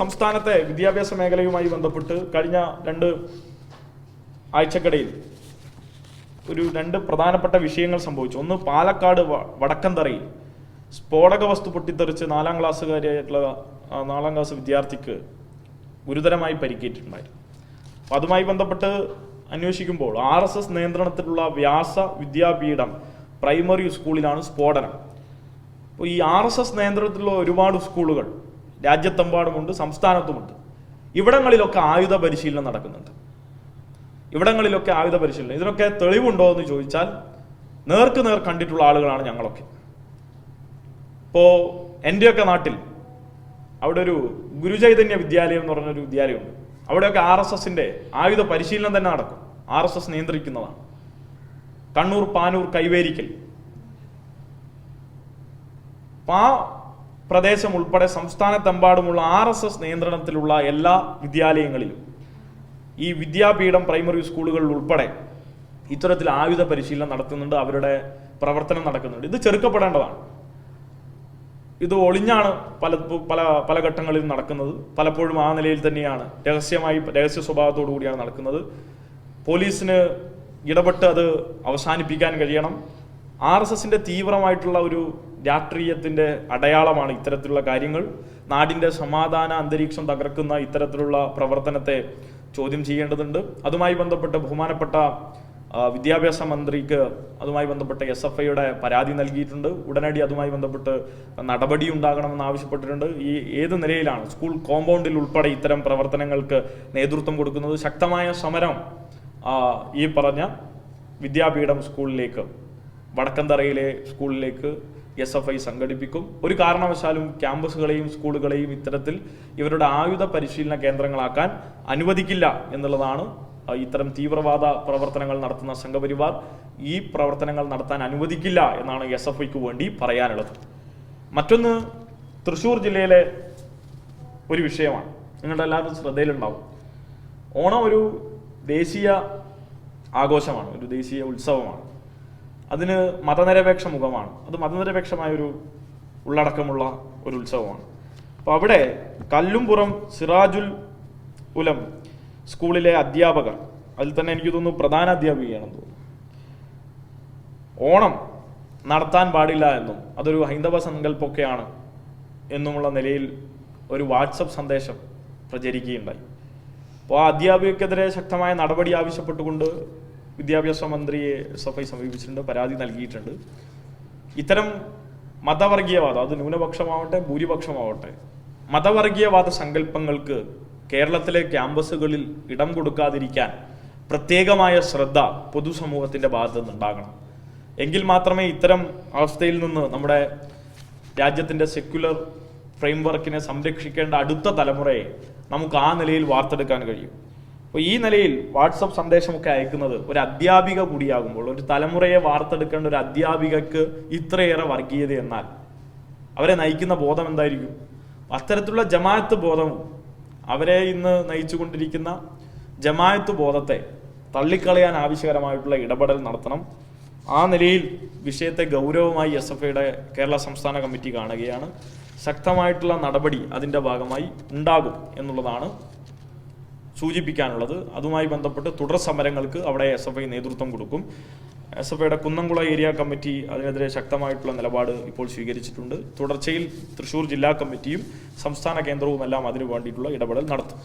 സംസ്ഥാനത്തെ വിദ്യാഭ്യാസ മേഖലയുമായി ബന്ധപ്പെട്ട് കഴിഞ്ഞ രണ്ട് ആഴ്ചക്കിടയിൽ ഒരു രണ്ട് പ്രധാനപ്പെട്ട വിഷയങ്ങൾ സംഭവിച്ചു. ഒന്ന് പാലക്കാട് വടക്കന്തറയിൽ സ്ഫോടക വസ്തു പൊട്ടിത്തെറിച്ച് നാലാം ക്ലാസ്സുകാരിയായിട്ടുള്ള നാലാം ക്ലാസ് വിദ്യാർത്ഥിക്ക് ഗുരുതരമായി പരിക്കേറ്റിട്ടുണ്ടായി. അപ്പോൾ അതുമായി ബന്ധപ്പെട്ട് അന്വേഷിക്കുമ്പോൾ ആർ എസ് എസ് നിയന്ത്രണത്തിലുള്ള വ്യാസ വിദ്യാപീഠം പ്രൈമറി സ്കൂളിലാണ് സ്ഫോടനം. അപ്പോൾ ഈ ആർ എസ് എസ് നിയന്ത്രണത്തിലുള്ള ഒരുപാട് സ്കൂളുകൾ രാജ്യത്തെമ്പാടുമുണ്ട് സംസ്ഥാനത്തുമുണ്ട്. ഇവിടങ്ങളിലൊക്കെ ആയുധ പരിശീലനം നടക്കുന്നുണ്ട്. ഇവിടങ്ങളിലൊക്കെ ആയുധ പരിശീലനം. ഇതിനൊക്കെ തെളിവുണ്ടോ എന്ന് ചോദിച്ചാൽ നേർക്ക് നേർ കണ്ടിട്ടുള്ള ആളുകളാണ് ഞങ്ങളൊക്കെ. ഇപ്പോൾ എന്റെയൊക്കെ നാട്ടിൽ അവിടെ ഒരു ഗുരുചൈതന്യ വിദ്യാലയം എന്ന് പറഞ്ഞൊരു വിദ്യാലയമുണ്ട്. അവിടെയൊക്കെ ആർ എസ് എസിന്റെ ആയുധ പരിശീലനം തന്നെ നടക്കും. ആർ എസ് എസ് നിയന്ത്രിക്കുന്നതാണ്. കണ്ണൂർ പാനൂർ കൈവേരിക്കൽ. അപ്പൊ ആ പ്രദേശം ഉൾപ്പെടെ സംസ്ഥാനത്തെമ്പാടുമുള്ള ആർ എസ് എസ് നിയന്ത്രണത്തിലുള്ള എല്ലാ വിദ്യാലയങ്ങളിലും ഈ വിദ്യാപീഠം പ്രൈമറി സ്കൂളുകളിൽ ഉൾപ്പെടെ ഇത്തരത്തിൽ ആയുധ പരിശീലനം നടത്തുന്നുണ്ട് അവരുടെ പ്രവർത്തനം നടക്കുന്നുണ്ട്. ഇത് ചെറുക്കപ്പെടേണ്ടതാണ്. ഇത് ഒളിഞ്ഞാണ് പല പല പല ഘട്ടങ്ങളിൽ നടക്കുന്നത്. പലപ്പോഴും ആ നിലയിൽ തന്നെയാണ്. രഹസ്യമായി രഹസ്യ സ്വഭാവത്തോടു കൂടിയാണ് നടക്കുന്നത്. പോലീസിന് ഇടപെട്ട് അത് അവസാനിപ്പിക്കാൻ കഴിയണം. ആർ എസ് എസിന്റെ തീവ്രമായിട്ടുള്ള ഒരു രാഷ്ട്രീയത്തിന്റെ അടയാളമാണ് ഇത്തരത്തിലുള്ള കാര്യങ്ങൾ. നാടിന്റെ സമാധാന അന്തരീക്ഷം തകർക്കുന്ന ഇത്തരത്തിലുള്ള പ്രവർത്തനത്തെ ചോദ്യം ചെയ്യേണ്ടതുണ്ട്. അതുമായി ബന്ധപ്പെട്ട് ബഹുമാനപ്പെട്ട വിദ്യാഭ്യാസ മന്ത്രിക്ക് അതുമായി ബന്ധപ്പെട്ട് എസ് എഫ് ഐയുടെ പരാതി നൽകിയിട്ടുണ്ട്. ഉടനടി അതുമായി ബന്ധപ്പെട്ട് നടപടി ഉണ്ടാകണമെന്ന് ആവശ്യപ്പെട്ടിട്ടുണ്ട്. ഈ ഏത് നിലയിലാണ് സ്കൂൾ കോമ്പൗണ്ടിൽ ഉൾപ്പെടെ ഇത്തരം പ്രവർത്തനങ്ങൾക്ക് നേതൃത്വം കൊടുക്കുന്നത്? ശക്തമായ സമരം ഈ പറഞ്ഞ വിദ്യാപീഠം സ്കൂളിലേക്ക് വടക്കന്തറയിലെ സ്കൂളിലേക്ക് എസ് എഫ് ഐ സംഘടിപ്പിക്കും. ഒരു കാരണവശാലും ക്യാമ്പസുകളെയും സ്കൂളുകളെയും ഇത്തരത്തിൽ ഇവരുടെ ആയുധ പരിശീലന കേന്ദ്രങ്ങളാക്കാൻ അനുവദിക്കില്ല എന്നുള്ളതാണ് ഇത്തരം തീവ്രവാദ പ്രവർത്തനങ്ങൾ നടത്തുന്ന സംഘപരിവാർ. ഈ പ്രവർത്തനങ്ങൾ നടത്താൻ അനുവദിക്കില്ല എന്നാണ് എസ് എഫ് ഐക്ക് വേണ്ടി പറയാനുള്ളത്. മറ്റൊന്ന് തൃശ്ശൂർ ജില്ലയിലെ ഒരു വിഷയമാണ്. നിങ്ങളുടെ എല്ലാവരും ശ്രദ്ധയിലുണ്ടാവും. ഓണം ഒരു ദേശീയ ആഘോഷമാണ് ഒരു ദേശീയ ഉത്സവമാണ്. അതിന് മതനിരപേക്ഷ മുഖമാണ് അത് മതനിരപേക്ഷമായ ഒരു ഉള്ളടക്കമുള്ള ഒരു ഉത്സവമാണ്. അപ്പോൾ അവിടെ കല്ലുംപുറം സിറാജുൽ ഉലം സ്കൂളിലെ അധ്യാപകർ അതിൽ തന്നെ എനിക്ക് തോന്നുന്നു പ്രധാന അധ്യാപികയാണെന്ന് തോന്നുന്നു. ഓണം നടത്താൻ പാടില്ല എന്നും അതൊരു ഹൈന്ദവ സങ്കല്പമൊക്കെയാണ് എന്നുമുള്ള നിലയിൽ ഒരു വാട്സപ്പ് സന്ദേശം പ്രചരിക്കുകയുണ്ടായി. അപ്പോൾ ആ അധ്യാപികക്കെതിരെ ശക്തമായ നടപടി ആവശ്യപ്പെട്ടുകൊണ്ട് വിദ്യാഭ്യാസ മന്ത്രിയെ എസ് സമീപിച്ചിട്ടുണ്ട് പരാതി നൽകിയിട്ടുണ്ട്. ഇത്തരം മതവർഗീയവാദം അത് ന്യൂനപക്ഷമാവട്ടെ ഭൂരിപക്ഷമാവട്ടെ മതവർഗീയവാദ സങ്കല്പങ്ങൾക്ക് കേരളത്തിലെ ക്യാമ്പസുകളിൽ ഇടം കൊടുക്കാതിരിക്കാൻ പ്രത്യേകമായ ശ്രദ്ധ പൊതുസമൂഹത്തിന്റെ ഭാഗത്തു നിന്നുണ്ടാകണം. എങ്കിൽ മാത്രമേ ഇത്തരം അവസ്ഥയിൽ നിന്ന് നമ്മുടെ രാജ്യത്തിന്റെ സെക്യുലർ ഫ്രെയിംവർക്കിനെ സംരക്ഷിക്കേണ്ട അടുത്ത തലമുറയെ നമുക്ക് ആ നിലയിൽ വാർത്തെടുക്കാൻ കഴിയും. അപ്പോൾ ഈ നിലയിൽ വാട്സപ്പ് സന്ദേശമൊക്കെ അയക്കുന്നത് ഒരു അധ്യാപിക കൂടിയാകുമ്പോൾ ഒരു തലമുറയെ വാർത്തെടുക്കേണ്ട ഒരു അധ്യാപികക്ക് ഇത്രയേറെ വർഗീയത എന്നാൽ അവരെ നയിക്കുന്ന ബോധം എന്തായിരിക്കും? അത്തരത്തിലുള്ള ജമാഅത്ത് ബോധവും അവരെ ഇന്ന് നയിച്ചുകൊണ്ടിരിക്കുന്ന ജമാഅത്ത് ബോധത്തെ തള്ളിക്കളയാൻ ആവശ്യകരമായിട്ടുള്ള ഇടപെടൽ നടത്തണം. ആ നിലയിൽ വിഷയത്തെ ഗൗരവമായി എസ് എഫ് ഐയുടെ കേരള സംസ്ഥാന കമ്മിറ്റി കാണുകയാണ്. ശക്തമായിട്ടുള്ള നടപടി അതിന്റെ ഭാഗമായി ഉണ്ടാകും എന്നുള്ളതാണ് സൂചിപ്പിക്കാനുള്ളത്. അതുമായി ബന്ധപ്പെട്ട് തുടർ സമരങ്ങൾക്ക് അവിടെ എസ് എഫ് ഐ നേതൃത്വം കൊടുക്കും. എസ് എഫ് ഐയുടെ കുന്നംകുള ഏരിയ കമ്മിറ്റി അതിനെതിരെ ശക്തമായിട്ടുള്ള നിലപാട് ഇപ്പോൾ സ്വീകരിച്ചിട്ടുണ്ട്. തുടർച്ചയിൽ തൃശൂർ ജില്ലാ കമ്മിറ്റിയും സംസ്ഥാന കേന്ദ്രവുമെല്ലാം അതിനു വേണ്ടിയിട്ടുള്ള ഇടപെടൽ നടത്തും.